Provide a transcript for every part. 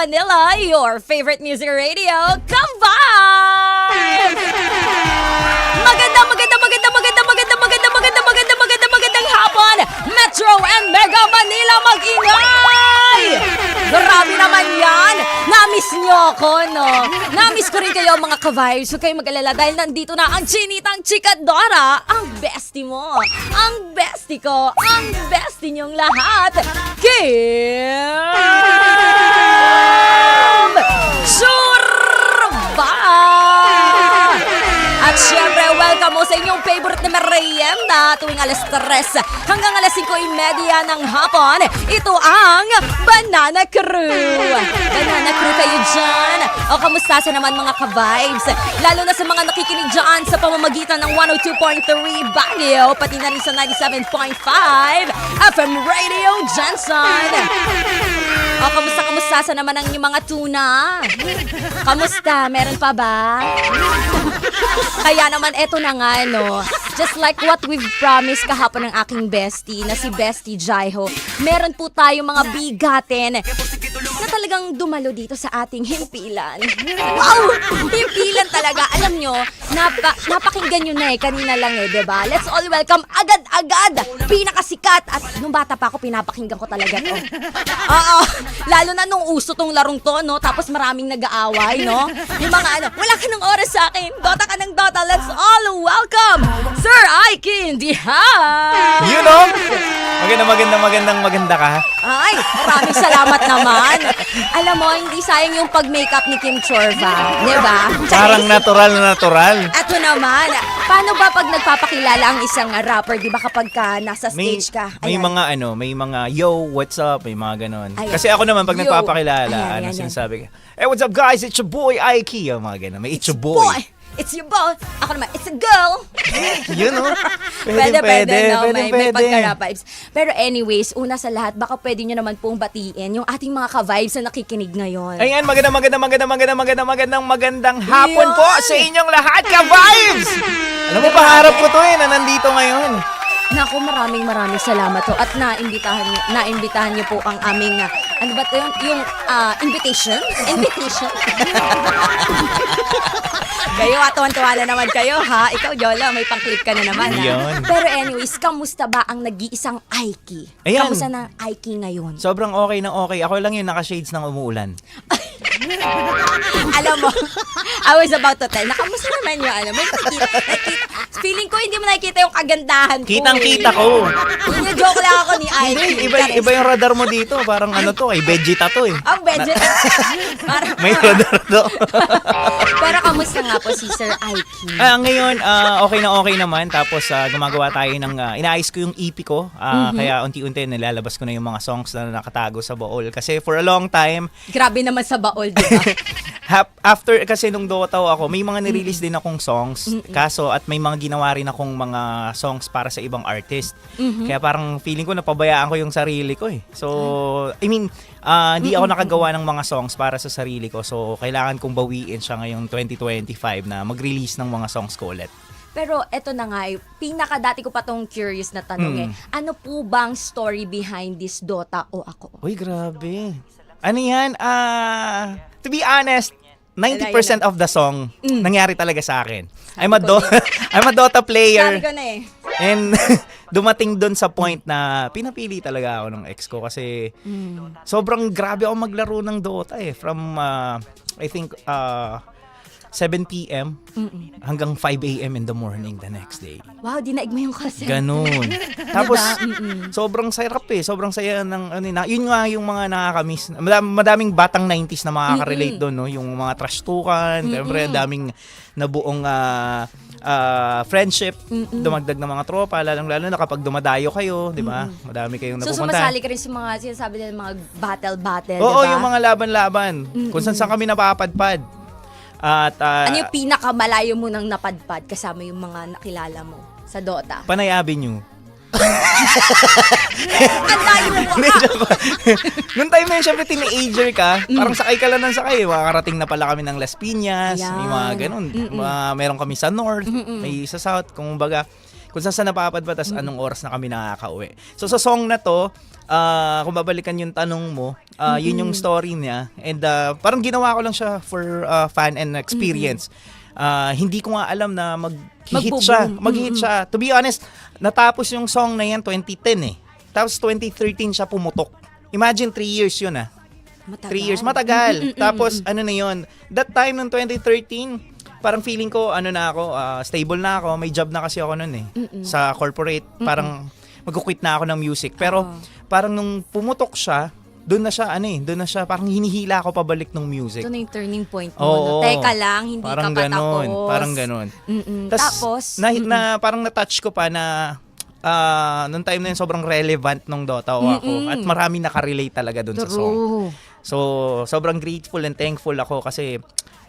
Manila, your favorite music radio. Combine! Maganda, maganda, maganda, maganda, maganda, maganda, maganda, hapon! Metro and Mega Manila, mag-ingay! Grabe naman yan! Namiss niyo ako, no? Namiss ko rin kayo, mga ka-vibes. Huwag kayong mag-alala dahil nandito na ang chinitang chikadora, ang bestie mo, ang bestie ko, ang bestie niyong lahat. Kim! Surba! Mo sa inyong favorite na merienda tuwing alas 3 hanggang alas 5.30 ng hapon. Ito ang Banana Crew. Banana Crew kayo dyan. O kamusta sa naman mga ka-vibes? Lalo na sa mga nakikinig dyan sa pamamagitan ng 102.3 Baguio, pati na rin sa 97.5 FM Radio Jensen. O kamusta, kamusta sa naman ang inyong mga tuna? Kamusta? Meron pa ba? Kaya naman eto na nga no. Just like what we've promised kahapon ng aking bestie na si Bestie Jaiho, meron po tayong mga bigatin na talagang dumalo dito sa ating himpilan. Wow! Himpilan talaga. Alam nyo, napa, napakinggan nyo na eh. Kanina lang eh, ba? Let's all welcome agad-agad. Pinakasikat. At nung bata pa ako, pinapakinggan ko talaga to. Oo. Lalo na nung uso tong larong to, no? Tapos maraming nag-aaway, no? Yung mga ano, wala ka ng oras sa akin. Dota ka ng Dota. Let's all welcome Sir Ike Indihan! You know? Maganda, maganda, magandang maganda ka. Ay, maraming salamat naman. Alam mo, hindi sayang yung pag-makeup ni Kim Chorva. Di ba? Parang natural na natural. Ato naman, paano ba pag nagpapakilala ang isang rapper, di ba kapag ka nasa May, stage ka? may Ayan. mga ano, may mga yo, what's up, may mga ganon. Ayan. Kasi ako naman pag nagpapakilala, Ayan, ano ayan, sinasabi ko, hey, what's up guys, it's your boy Aiki. Yung mga ganon, may it's, your boy. Boy, it's your boy. Ako naman, it's a girl. Yun know? Pwede, pwede, no? pwede, may, may pwede. pagka-rap vibes. Pero anyways, una sa lahat, baka pwede nyo naman pong batiin yung ating mga ka-vibes na nakikinig ngayon. Ayan, magandang, magandang, magandang, magandang, magandang, magandang, magandang hapon Yun. po sa inyong lahat, ka-vibes! Alam mo, paharap ko to eh, na nandito ngayon. Naku, maraming maraming salamat to at naimbitahan naimbitahan niyo po ang aming ah, ano ba 'to yun? Yung ah, invitation? Invitation. kayo, atuwan-tuwa na naman kayo, ha? Ikaw, Yola, may pang-clip ka na naman, ha? Yun. Pero anyways, kamusta ba ang nag-iisang Aiki? Ayan. Kamusta na Aiki ngayon? Sobrang okay na okay. Ako lang yung naka-shades ng umuulan. Alam mo, I was about to tell, nakamusta naman may nakikita, nakikita, feeling ko hindi mo nakikita yung kagandahan ko. Kitang-kita eh. ko. Yung joke lang ako ni Aiki. Hindi, iba, iba yung radar mo dito. Parang ano to, ay Vegeta to eh. Ang budget. Parang- May radar to. Pero kamusta nga po si Sir Aiki? Ah, ngayon, ah, okay na okay naman. Tapos ah, gumagawa tayo ng, ah, inaayos ko yung EP ko. Ah, Kaya unti-unti nilalabas ko na yung mga songs na nakatago sa Bool. Kasi for a long time, Grabe naman sa baol, di ba? hap- after, kasi nung Dotaw ako, may mga nirelease din akong songs. Kaso, at may mga ginawa rin akong mga songs para sa ibang artist. Kaya parang feeling ko napabayaan ko yung sarili ko eh. So, I mean, ah, hindi ako nakagawa ng mga songs para sa sarili ko. So, kailangan kong bawiin siya ngayong 2025 na mag-release ng mga songs ko ulit. Pero eto na nga, eh, pinaka dati ko pa tong curious na tanong eh. Ano po bang story behind this Dota o ako? Uy, grabe. Ano yan? Ah, to be honest, 90% of the song nangyari talaga sa akin. I'm a, Do- I'm a Dota player. Ko na eh. And dumating doon sa point na pinapili talaga ako ng ex ko kasi sobrang grabe ako maglaro ng Dota eh. From, uh, I think, uh, 7 p.m. hanggang 5 a.m. in the morning the next day. Wow, dinaig mo yung kasi. Ganun. Tapos, Diba? sobrang sarap eh. Sobrang saya ng, ano, na, yun nga yung mga nakakamiss. Madam, madaming batang 90s na makaka-relate doon, no? Yung mga trash tukan, syempre, daming nabuong ah, ah, friendship, dumagdag ng mga tropa, lalong-lalo na kapag dumadayo kayo, di ba? Madami kayong So napupunta. sumasali ka rin sa mga sinasabi nila mga battle-battle, Oo, di ba? yung mga laban-laban. Kung saan saan kami napapadpad. At, ah, Ano yung pinakamalayo mo nang napadpad kasama yung mga nakilala mo sa Dota? Panay Avenue. Ang layo mo! Ah! Nung time na yun, syempre teenager ka, parang sakay ka lang ng sakay. Makakarating na pala kami ng Las Piñas, may mga Ayan. ganun. Mga, meron kami sa North, may sa South, kung baga, kung saan saan napapadpa, tas anong oras na kami nakakauwi. So sa song na to, ah, kung babalikan yung tanong mo, ah, yun yung story niya. And ah, parang ginawa ko lang siya for ah, fun and experience. Ah, hindi ko nga alam na mag-hit siya. Magbo-boom. Mag-hit siya. To be honest, natapos yung song na yan 2010 eh. Tapos 2013 siya pumutok. Imagine 3 years yun ah. Matagal. 3 years, matagal. Tapos ano na yun, that time nung 2013, parang feeling ko ano na ako, ah, stable na ako, may job na kasi ako noon eh. Sa corporate, parang magkukwit na ako ng music. Pero Oo. parang nung pumutok siya, doon na siya, ano eh, doon na siya, parang hinihila ako pabalik ng music. Ito na yung turning point mo. Oo. no? Teka lang, hindi parang ka pa tapos. Parang. Mm-mm. Tas, Tapos, na, mm-mm. na, parang na-touch ko pa na ah nung time na yun sobrang relevant nung Dota o ako Mm-mm. at marami nakarelate talaga dun sa song. So, sobrang grateful and thankful ako kasi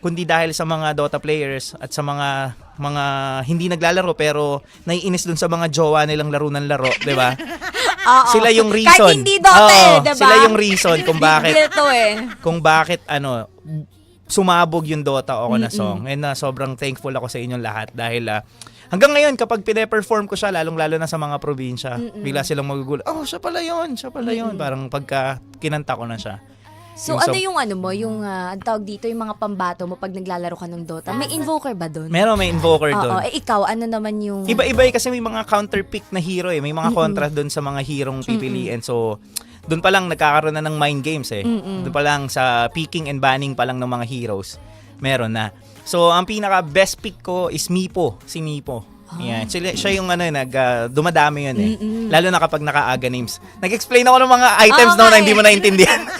kundi dahil sa mga Dota players at sa mga mga hindi naglalaro pero naiinis dun sa mga jowa nilang laro ng laro, 'di ba? Oo. Sila yung reason. Kahit hindi Dota eh, Oo, diba? Sila yung reason kung bakit deal to eh. kung bakit ano sumabog yung Dota ako na song. And uh, sobrang thankful ako sa inyong lahat dahil uh, hanggang ngayon kapag pine-perform ko siya lalong-lalo na sa mga probinsya, bigla silang magugulat. Oh, siya pala 'yon, siya pala 'yon. Parang pagka kinanta ko na siya. So Yung ano sa- yung ano mo, yung ah, ang tawag dito, yung mga pambato mo pag naglalaro ka ng Dota? May invoker ba doon? Meron may invoker Oo, doon. eh ikaw, ano naman yung... Iba-iba eh, kasi may mga counter pick na hero eh. May mga kontra doon sa mga hirong pipiliin. So, doon pa lang nagkakaroon na ng mind games eh. Doon pa lang sa picking and banning pa lang ng mga heroes. Meron na. So, ang pinaka best pick ko is Mipo. Si Mipo. Yan. Siya, siya yung ano, nag, ah, dumadami yun eh. Lalo na kapag nakaaga names. Nag-explain ako ng mga items Oo no, nga na hindi eh. mo naintindihan. Yung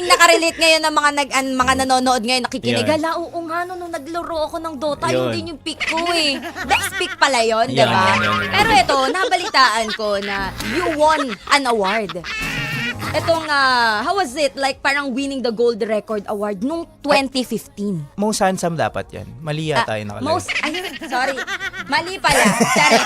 maraming nakarelate ngayon ng mga nag an, mga nanonood ngayon, nakikinig. Yun. Hala, oo nga, no, nung naglaro ako ng Dota, Yun. yun din yung pick ko eh. Best pick pala yun, di Yun, ba? yun, yun, yun. Pero ito, nabalitaan ko na you won an award. Itong, ah, how was it? Like, parang winning the gold record award nung 2015. Most handsome dapat yan. Mali yata yung nakalagay. Ah, most, ay, sorry. Mali pala. Sorry.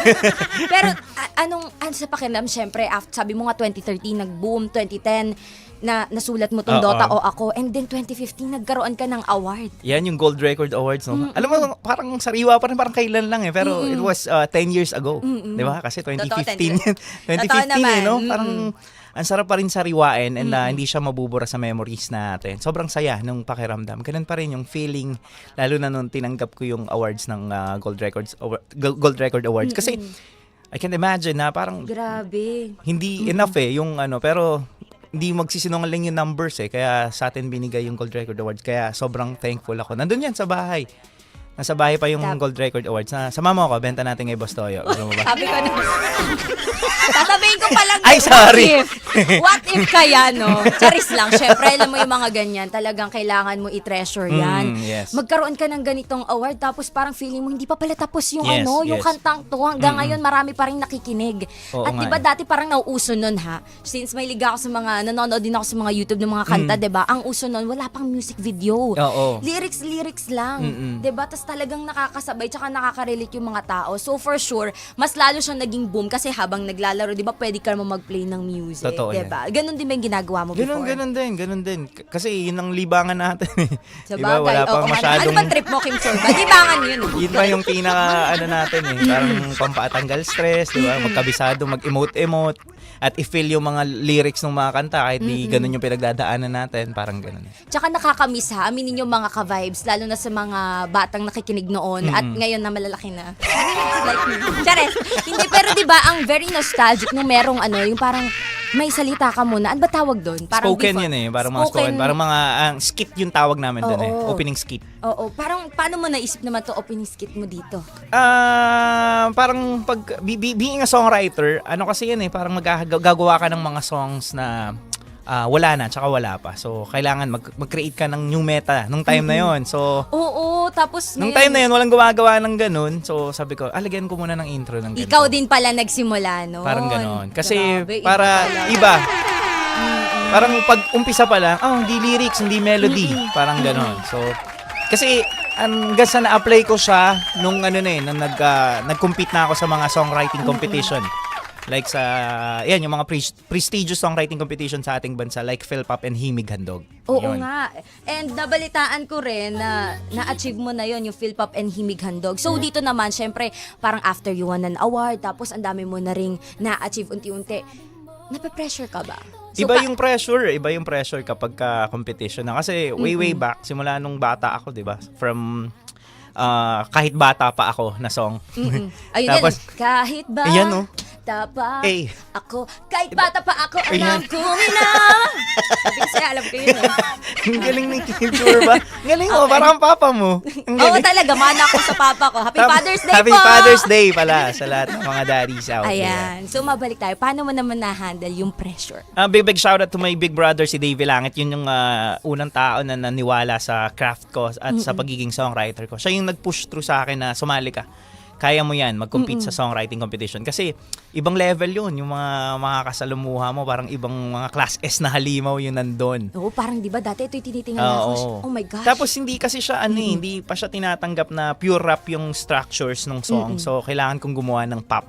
Pero, a- anong, ano sa pakiramdam, syempre, after, sabi mo nga 2013, nag-boom, 2010, na nasulat mo tong Oo. Dota o ako, and then 2015, nagkaroon ka ng award. Yan yung Gold Record Awards. No? Alam mo, parang sariwa pa rin, parang kailan lang eh. Pero it was uh, 10 years ago. Di ba? Kasi 2015 10 yan. 2015 Totoo eh, no? Mm-mm. Parang ang sarap pa rin sariwain and uh, hindi siya mabubura sa memories natin. Sobrang saya nung pakiramdam. Ganun pa rin yung feeling, lalo na nung tinanggap ko yung awards ng uh, Gold Records Gold Record Awards. Kasi I can imagine na parang Grabe. hindi enough eh yung ano pero hindi magsisinungaling yung numbers eh. Kaya sa atin binigay yung Gold Record Awards. Kaya sobrang thankful ako. Nandun yan sa bahay nasa bahay pa yung Gold Record Awards na sama mo ako benta natin kay Boss Toyo gusto mo ba Sabi ko na. Sasabihin ko pa lang, Ay, what sorry. if? What if kaya, no? Charis lang. Syempre, alam mo yung mga ganyan, talagang kailangan mo i-treasure yan. Mm, yes. Magkaroon ka ng ganitong award, tapos parang feeling mo, hindi pa pala tapos yung Yes, ano, yung yes. kantang to. Hanggang ngayon, marami pa rin nakikinig. Oo At nga di ba eh. dati parang nauuso nun, ha? Since may liga ako sa mga, nanonood din ako sa mga YouTube ng mga kanta, di ba? Ang uso nun, wala pang music video. Mm. Oo. Lyrics, lyrics lang. Mm-mm. 'Di ba? Tapos talagang nakakasabay tsaka nakaka-relate yung mga tao. So for sure, mas lalo siyang naging boom kasi habang naglalaro, 'di ba, pwede ka mo mag-play ng music, Totoo 'di ba? Ganun din ba yung ginagawa mo ganun before? ganun din ganun din K- kasi yun ang libangan natin eh. Sa Di ba? wala oo pang nga. masyadong Ano bang trip mo, Kim? Di ba nga yun? yun pa yung pinaka ano natin eh parang pampatanggal stress di ba magkabisado mag-emote-emote at i-feel yung mga lyrics ng mga kanta kahit di ganun yung pinagdadaanan natin parang ganun Tsaka nakakamiss ha, aminin yung mga ka-vibes, lalo na sa mga batang nakikinig noon at ngayon na malalaki na. like me. Chares. Hindi, pero di ba ang very nostalgic nung merong ano, yung parang may salita ka muna. Ano ba tawag doon? Parang spoken before- yun eh. Parang mga spoken. Parang mga ang skit yung tawag namin doon eh. Opening skit. Oo, parang paano mo naisip naman to opening skit mo dito? Ah, parang pag be- be- being a songwriter, ano kasi yan eh, parang magagawa ka ng mga songs na ah, wala na, tsaka wala pa. So, kailangan mag- mag-create ka ng new meta nung time na yon So, Oo, tapos nung ngayon, time na yun, walang gumagawa ng ganun. So, sabi ko, alagyan ko muna ng intro ng ganito. Ikaw din pala nagsimula noon. Parang ganon. Kasi Grabe, para iba. Parang pag umpisa pa lang, oh, hindi lyrics, hindi melody. Parang ganon. So, kasi hanggang sa na-apply ko siya nung ano na eh, nung nag, ah, nag-compete na ako sa mga songwriting competition. Like sa, yan, yung mga pres- prestigious songwriting competition sa ating bansa, like Philpop and Himig Handog. Oo Yun. nga. And nabalitaan ko rin na na-achieve mo na yon yung Philpop and Himig Handog. So dito naman, syempre, parang after you won an award, tapos ang dami mo na ring na-achieve unti-unti. Nape-pressure ka ba? So, iba pa- yung pressure, iba yung pressure kapag ka competition na. Kasi way way back, simula nung bata ako, 'di ba? From ah, kahit bata pa ako na song. Mm-mm. Ayun Tapos, yan. Kahit ba Ayan, oh. Bata pa Eh. ako. Kahit bata pa ako, alam Ayan. ko na. Sabi ko sa'yo, alam ko yun eh. Ang galing ni Culture ba? Ang Galing mo, parang ang papa mo. Ang Oo galing. talaga, mana ako sa papa ko. Happy Tap- Father's Day Happy po! Father's Day pala sa lahat ng mga daddies out there. Ayan. So, mabalik tayo. Paano mo naman na-handle yung pressure? Uh, big big shout out to my big brother si Davey Langit. Yun yung ah, unang tao na naniwala sa craft ko at sa pagiging songwriter ko. Siya yung nag-push through sa akin na sumali ka. Kaya mo yan, mag-compete sa songwriting competition. Kasi ibang level yun. Yung mga, mga kasalumuha mo, parang ibang mga class S na halimaw yun nandun. Oo, parang di ba dati ito'y tinitingnan ako. Oo. Oh my gosh. Tapos hindi kasi siya ano eh, hindi pa siya tinatanggap na pure rap yung structures ng song. So kailangan kong gumawa ng pop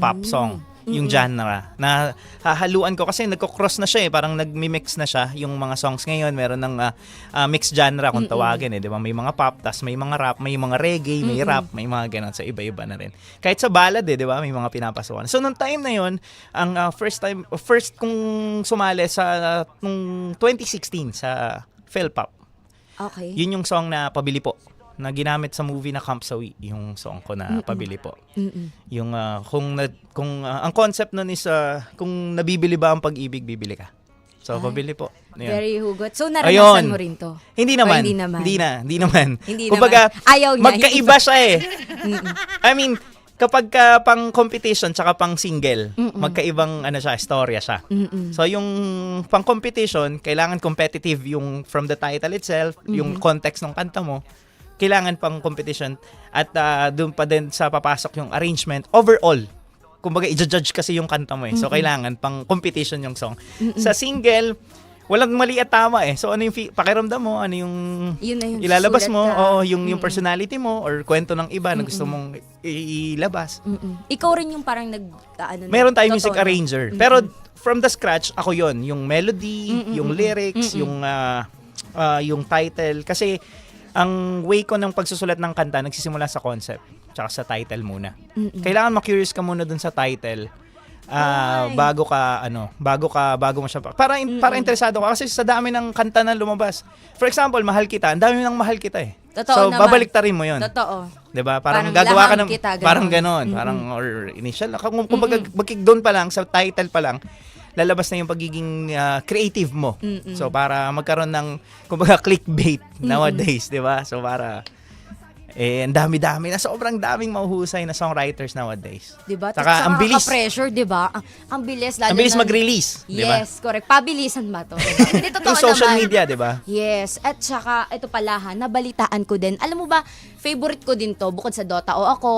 pop song yung genre na hahaluan ko. Kasi nagko-cross na siya eh. Parang nagmi-mix na siya yung mga songs ngayon. Meron ng ah, ah, mixed genre kung tawagin eh di ba? May mga pop tas may mga rap may mga reggae may rap may mga ganun. Sa iba-iba na rin. Kahit sa ballad eh di ba? May mga pinapasukan. So nung time na yon ang ah, first time first kong sumali sa nung 2016 sa Philpop. Okay. yun yung song na Pabili Po na ginamit sa movie na Camp Sawi, yung song ko na Pabili Po. Mm-mm. Yung ah, kung na, kung ah, ang concept nun is ah, kung nabibili ba ang pag-ibig, bibili ka. So Ay. Pabili Po. Yun. Very hugot. So, naranasan Ayun. mo rin to? Hindi naman. hindi naman? Hindi na, hindi naman. Hindi Kumbaga, naman. Ayaw niya. Magkaiba siya eh. I mean, kapag ka pang competition tsaka pang single, magkaibang ano siya, istorya siya. Mm-mm. So yung pang competition, kailangan competitive yung from the title itself, yung context ng kanta mo. Kailangan pang competition at ah, doon pa din sa papasok yung arrangement overall. Kumbaga i-judge kasi yung kanta mo eh. So kailangan pang competition yung song. Sa single, walang mali at tama eh. So ano yung fi- pakiramdam mo, ano yung Yun na yun. ilalabas mo, ka. oo, yung yung personality mo or kwento ng iba na gusto mong ilabas. Mm-mm. Ikaw rin yung parang nag... ah, Ano, Meron tayong music arranger. Pero from the scratch, ako yon Yung melody, yung lyrics, yung ah, ah, yung title. Kasi ang way ko ng pagsusulat ng kanta, nagsisimula sa concept. Tsaka sa title muna. Kailangan ma-curious ka muna dun sa title. ah Ay. bago ka ano, bago ka bago mo siya para para interesado ka kasi sa dami ng kanta na lumabas. For example, Mahal Kita, ang dami nang Mahal Kita eh. Totoo so naman. babalik rin mo 'yon. Totoo. 'Di ba? Parang, Parang gagawa ka ng kita, ganon. parang ganon, parang or initial kung kumbaga magkik doon pa lang sa title pa lang lalabas na yung pagiging ah, creative mo. So para magkaroon ng kumbaga clickbait nowadays, 'di ba? So para eh ang dami-dami na sobrang daming mahuhusay na songwriters nowadays. Diba? Saka ang bilis. pressure diba? Ang, ang bilis. Lalo Ang bilis na- mag-release, 'di ba? Yes, correct. Pabilisan ba to? Diba? Hindi totoo Yung social naman. media, 'di ba? Yes, at saka ito pala ha, nabalitaan ko din. Alam mo ba, favorite ko din to bukod sa Dota o ako,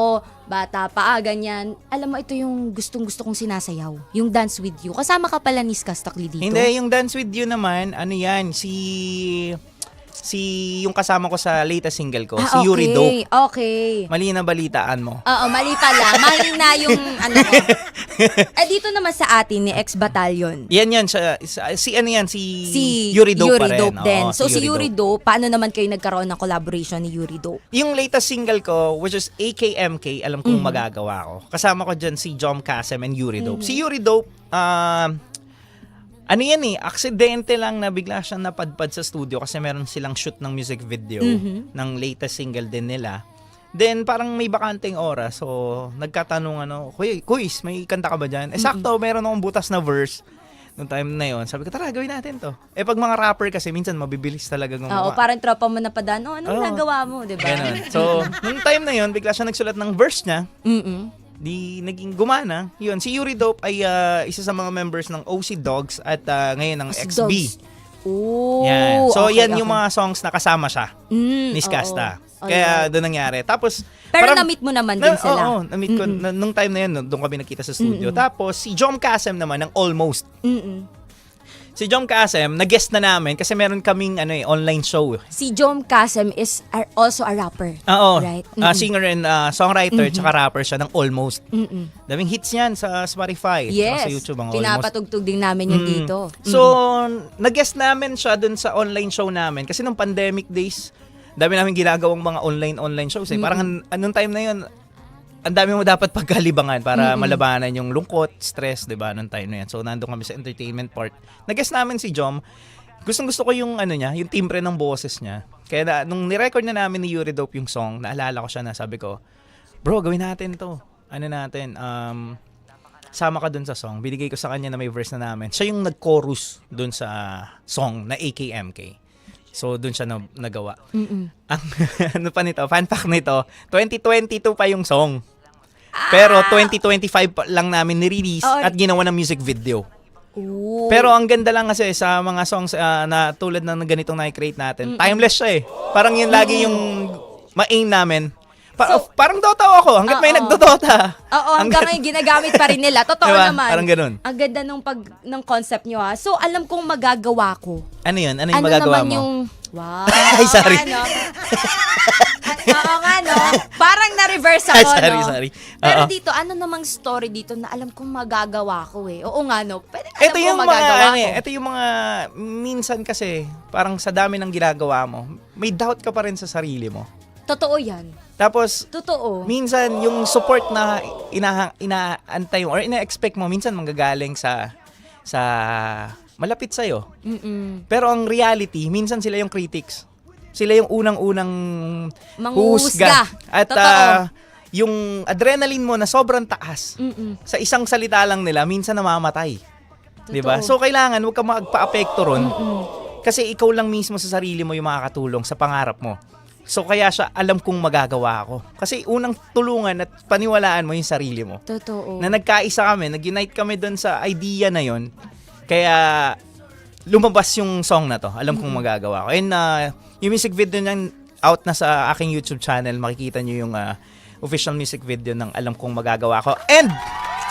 bata pa, ah, ganyan. Alam mo, ito yung gustong-gusto kong sinasayaw. Yung Dance With You. Kasama ka pala ni Skastakli dito. Hindi, yung Dance With You naman, ano yan, si si yung kasama ko sa latest single ko, Ah, si Yuri okay, Dope. Okay. Mali na balitaan mo. Oo, mali pala. Mali na yung ano ko. eh, dito naman sa atin ni Ex Battalion. Yan yan, siya, si ano yan, si, Si Yuri Dope pa rin. Dope din. Oo, so si Yuri Dope. Dope, paano naman kayo nagkaroon ng collaboration ni Yuri Dope? Yung latest single ko, which is AKMK, alam kong Mm-hmm. magagawa ko. Kasama ko dyan si Jom Kasem and Yuri Dope. Mm-hmm. Si Yuri Dope, um, ano yan eh, aksidente lang na bigla siyang napadpad sa studio kasi meron silang shoot ng music video Mm-hmm. ng latest single din nila. Then parang may bakanteng oras, so nagkatanong ano, Kuy, Kuys, may kanta ka ba dyan? Eh sakto, meron akong butas na verse nung time na yon. Sabi ko, tara, gawin natin to. Eh pag mga rapper kasi, minsan mabibilis talaga gumawa. Oo, parang tropa mo na padaan. Oh, anong Oo. nagawa mo, di ba? So, nung time na yon, bigla siya nagsulat ng verse niya. Mm-mm. Di naging gumana. Yun, si Yuri Dope ay ah, isa sa mga members ng OC Dogs at ah, ngayon ng OC XB. Dogs. Oh, Yan. So, okay, yan yung okay. mga songs na kasama siya Mm, ni Skasta. oo. Kaya Alright. doon nangyari. Tapos, Pero parang- na-meet mo naman din na, sila. Oo, na-meet ko. Na, nung time na yun, doon kami nakita sa studio. Tapos, si Jom Kasem naman ng Almost. Mm-mm. Si Jom Kasem, nag-guest na namin kasi meron kaming ano eh, online show. Si Jom Kasem is also a rapper. Oo. Right? Ah, Mm-mm. singer and ah, songwriter, tsaka rapper siya ng Almost. Mm-mm. Daming hits niyan sa Spotify. Yes. Sa YouTube. Ang Almost. Pinapatugtog din namin yun Mm. dito. So, nag-guest namin siya dun sa online show namin. Kasi nung pandemic days, dami namin ginagawang mga online-online shows. Eh. Parang an- anong time na yun, ang dami mo dapat pagkalibangan para malabanan yung lungkot, stress, di ba, nung time na yan. So, nandun kami sa entertainment part. Nag-guest namin si Jom. Gustong gusto ko yung ano niya, yung timbre ng boses niya. Kaya na, nung nirecord na namin ni Yuri Dope yung song, naalala ko siya na sabi ko, bro, gawin natin to. Ano natin, um, sama ka dun sa song. Binigay ko sa kanya na may verse na namin. Siya yung nag-chorus dun sa song na AKMK. So, dun siya na, nagawa. Ang, ano pa nito, fun fact nito, 2022 pa yung song. Pero 2025 pa lang namin ni-release Oo. at ginawa ng music video. Ooh. Pero ang ganda lang kasi sa mga songs ah, na tulad ng ganitong na-create natin, timeless siya eh. Parang yun lagi yung ma-aim namin. Pa- So- parang Dota ako hanggat may Oo. nagdodota. Oo, hanggang ngayon ginagamit pa rin nila. Totoo Diba? naman. Parang ganun. Ang ganda nung pag ng concept nyo ha. So alam kong magagawa ko. Ano yun? Ano yung ano magagawa naman mo? yung Wow. Ay, sorry. Ano? Oo nga, no? Parang na-reverse ako, Ay, sorry, no? sorry. Pero Oo. dito, ano namang story dito na alam kong magagawa ko eh. Oo nga, no? Pwede alam Ito kong yung mga magagawa ano ko. eh, ito yung mga minsan kasi parang sa dami ng ginagawa mo, may doubt ka pa rin sa sarili mo. Totoo yan. Tapos Totoo. minsan yung support na ina inaantay mo or ina-expect mo minsan manggagaling sa sa malapit sa Mm-mm. Pero ang reality, minsan sila yung critics. Sila yung unang-unang Manghuhusga. At Totoo. ah, yung adrenaline mo na sobrang taas. Mm-mm. Sa isang salita lang nila, minsan namamatay. 'Di ba? Totoo. So kailangan huwag ka magpa-apekto ron. Mm-mm. Kasi ikaw lang mismo sa sarili mo yung makakatulong sa pangarap mo. So kaya siya alam kong magagawa ako. Kasi unang tulungan at paniwalaan mo yung sarili mo. Totoo. Na nagkaisa kami, nag-unite kami doon sa idea na yon. Kaya lumabas yung song na to. Alam kong magagawa ko. And uh, yung music video niyan out na sa aking YouTube channel. Makikita nyo yung uh, official music video ng Alam kong magagawa ko. And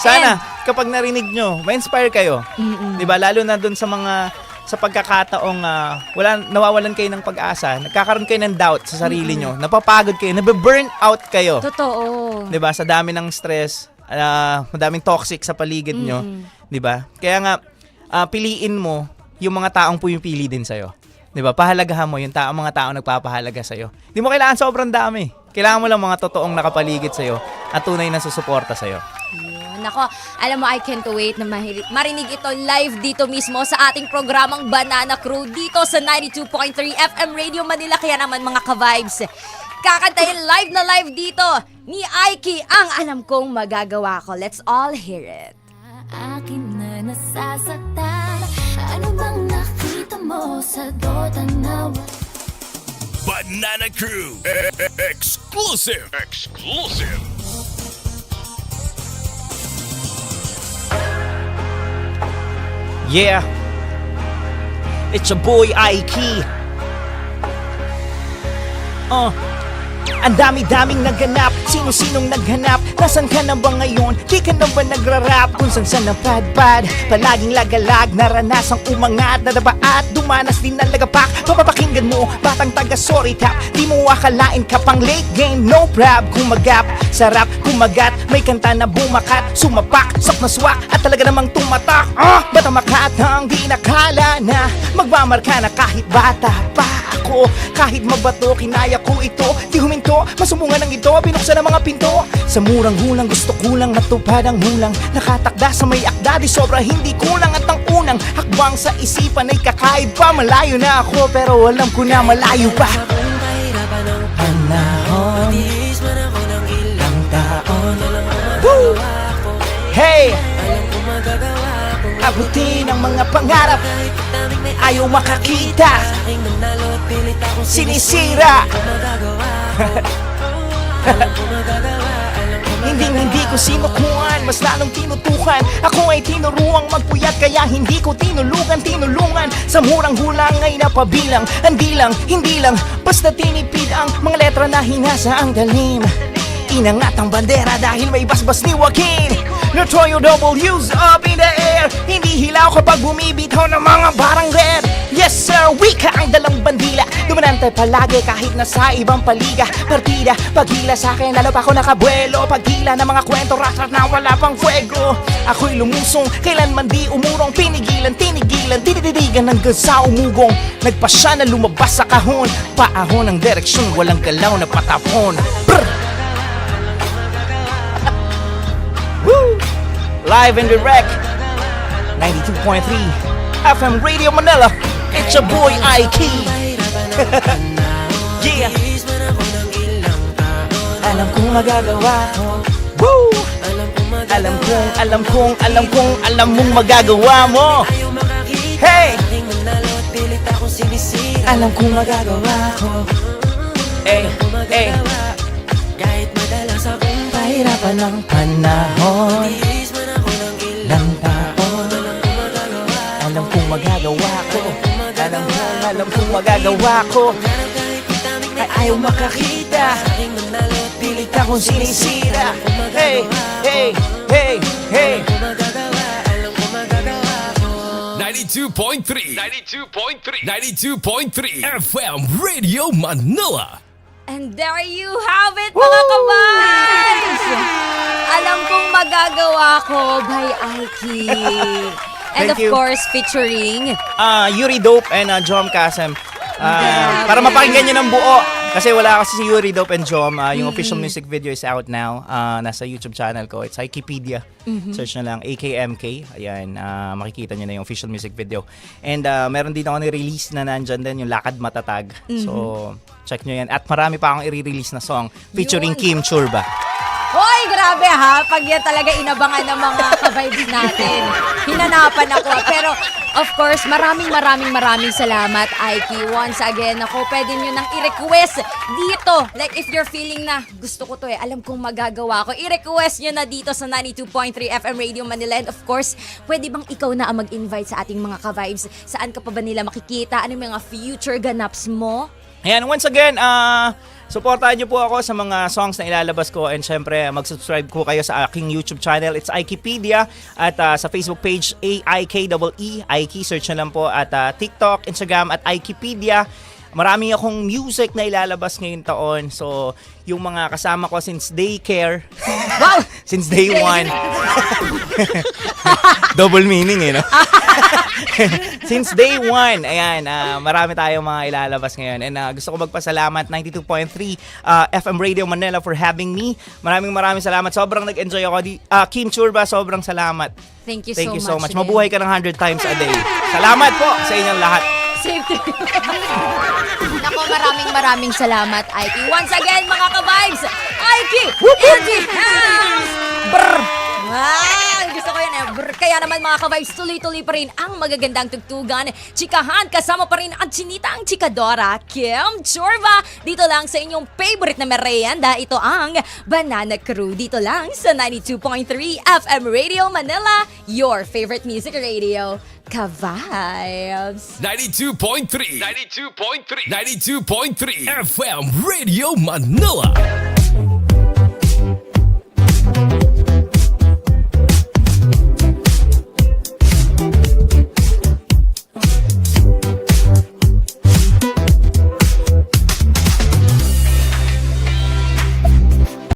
sana kapag narinig nyo, ma-inspire kayo. Mm-mm. 'Di ba? Lalo na doon sa mga sa pagkakataong ah, wala nawawalan kayo ng pag-asa, nagkakaroon kayo ng doubt sa sarili nyo, napapagod kayo, nabe-burn out kayo. Totoo. 'Di ba? Sa dami ng stress, ah, madaming toxic sa paligid nyo, Mm. 'di ba? Kaya nga ah, piliin mo yung mga taong pumipili din sa'yo. 'Di ba? Pahalagahan mo yung taong mga taong nagpapahalaga sa'yo. Hindi mo kailangan sobrang dami. Kailangan mo lang mga totoong nakapaligid sa'yo at tunay na susuporta sa'yo. Yun. Nako, alam mo, I can't wait na marinig ito live dito mismo sa ating programang Banana Crew dito sa 92.3 FM Radio Manila. Kaya naman mga ka-vibes, kakantahin live na live dito ni Aiki ang alam kong magagawa ko. Let's all hear it. Akin na nasasaktan nakita mo sa Dota na Banana Crew. Exclusive. Exclusive. Yeah. It's your boy Aiki. Uh. Ang dami-daming naganap, sino-sinong naghanap? Nasaan ka na ba ngayon? Di ka na ba nagra-rap? Kung saan saan ang pad-pad Palaging lagalag, naranasang umangat Nadaba at dumanas din ng lagapak. Papapakinggan mo, batang taga sorry tap. Di mo akalain ka pang late game, no prob Kumagap, sarap, kumagat. May kanta na bumakat, sumapak Sok na swak. At talaga namang tumatak Ah, bata makatang di nakala na Magmamarka na kahit bata pa ako. Kahit mabato, kinaya ko ito. Di huminto, masumungan ng ito Binuksan ang mga pinto. Sa murang hulang, gusto kulang Natupad ang hulang. Nakatakda sa may akda Di sobra hindi kulang. At ang unang hakbang sa isipan ay kakaiba Malayo na ako pero alam ko na malayo pa. Panahon. Ilang taon. Woo! Hey! Abutin ang mga pangarap. Ayaw makakita. Sinisira Hindi hindi ko sinukuhan Mas lalong tinutukan. Ako ay tinuruang magpuyat Kaya hindi ko tinulugan Tinulungan. Sa murang hulang ay napabilang Hindi lang, hindi lang. Basta tinipid ang mga letra na hinasa ang dalim Inangat ang bandera dahil may basbas ni Joaquin. Notorio W's up in the air. Hindi hilaw kapag bumibitaw ng mga barang red Yes sir, wika ang dalang bandila. Dumanante palagi kahit nasa ibang paliga. Partida, paghila sa akin lalo pa ako nakabuelo. Paghila ng mga kwento, rat na wala pang fuego. Ako'y lumusong, kailanman di umurong. Pinigilan, tinigilan, dididirigan hanggang sa umugong. Nagpasya na lumabas sa kahon. Paahon ang direksyon, walang galaw na patapon. Brr! Live and direct. 92.3 FM Radio Manila It's your boy Aiki Yeah Alam kong magagawa ko Woo! Alam kong, alam kong, alam kong, alam mong magagawa mo. Hey! Alam kong magagawa ko. Eh, eh. Pahirapan ng panahon. Lang taon. Alam kong magagawa ko. Alam kong, magagawa ko. Ay ayaw makakita. Pilit akong sinisira. Hey, hey, hey, hey. 92.3 92.3 92.3 FM Radio Manila And there you have it, mga kabars! Alam kong magagawa ko by Aiki. And Thank of you. course, featuring Ah, Yuri Dope and uh, Jom Kasem. Ah, para mapakinggan nyo ng buo. Kasi wala kasi si Yuri Dope and Jom. Ah, yung official music video is out now. Ah, nasa YouTube channel ko. It's Wikipedia. Search na lang AKMK. Ayan, ah, makikita nyo na yung official music video. And ah, meron din ako ni-release na nandyan din yung Lakad Matatag. So, check nyo yan. At marami pa akong i-release na song featuring Yun. Kim Churba. Hoy, grabe ha. Pag yan talaga inabangan ng mga ka-vibes natin. Hinanapan ako. Pero, of course, maraming maraming maraming salamat, Aiki. Once again, ako, pwede nyo nang i-request dito. Like, if you're feeling na, gusto ko to eh, alam kong magagawa ko, i-request nyo na dito sa 92.3 FM Radio Manila. And of course, pwede bang ikaw na ang mag-invite sa ating mga ka-vibes? Saan ka pa ba nila makikita? Ano yung mga future ganaps mo? Ayan, once again, ah, supportahan niyo po ako sa mga songs na ilalabas ko and syempre mag-subscribe po kayo sa aking YouTube channel. It's Aikipedia at ah, sa Facebook page A-I-K-E-E, Aiki, search na lang po at ah, TikTok, Instagram at Aikipedia. Marami akong music na ilalabas ngayong taon. So, yung mga kasama ko since daycare, Wow! since day one. Double meaning eh, no? Since day one, ayan, ah, marami tayong mga ilalabas ngayon. And ah, gusto ko magpasalamat 92.3 ah, FM Radio Manila for having me. Maraming maraming salamat. Sobrang nag-enjoy ako. Di, ah, Kim Churba, sobrang salamat. Thank you Thank so you so much. much. din. Mabuhay ka ng 100 times a day. Salamat po sa inyong lahat. Safety. Nako, maraming maraming salamat, Aiki. Once again, mga ka-vibes, Aiki in the house! Brr! Ah, gusto ko yan eh. Brr. Kaya naman mga ka-vibes, tuloy-tuloy pa rin ang magagandang tugtugan. Chikahan, kasama pa rin ang chinita ang chikadora, Kim Chorva. Dito lang sa inyong favorite na merienda, ito ang Banana Crew. Dito lang sa 92.3 FM Radio Manila, your favorite music radio. Ka-vibes! 92.3 92.3 92.3 FM Radio Manila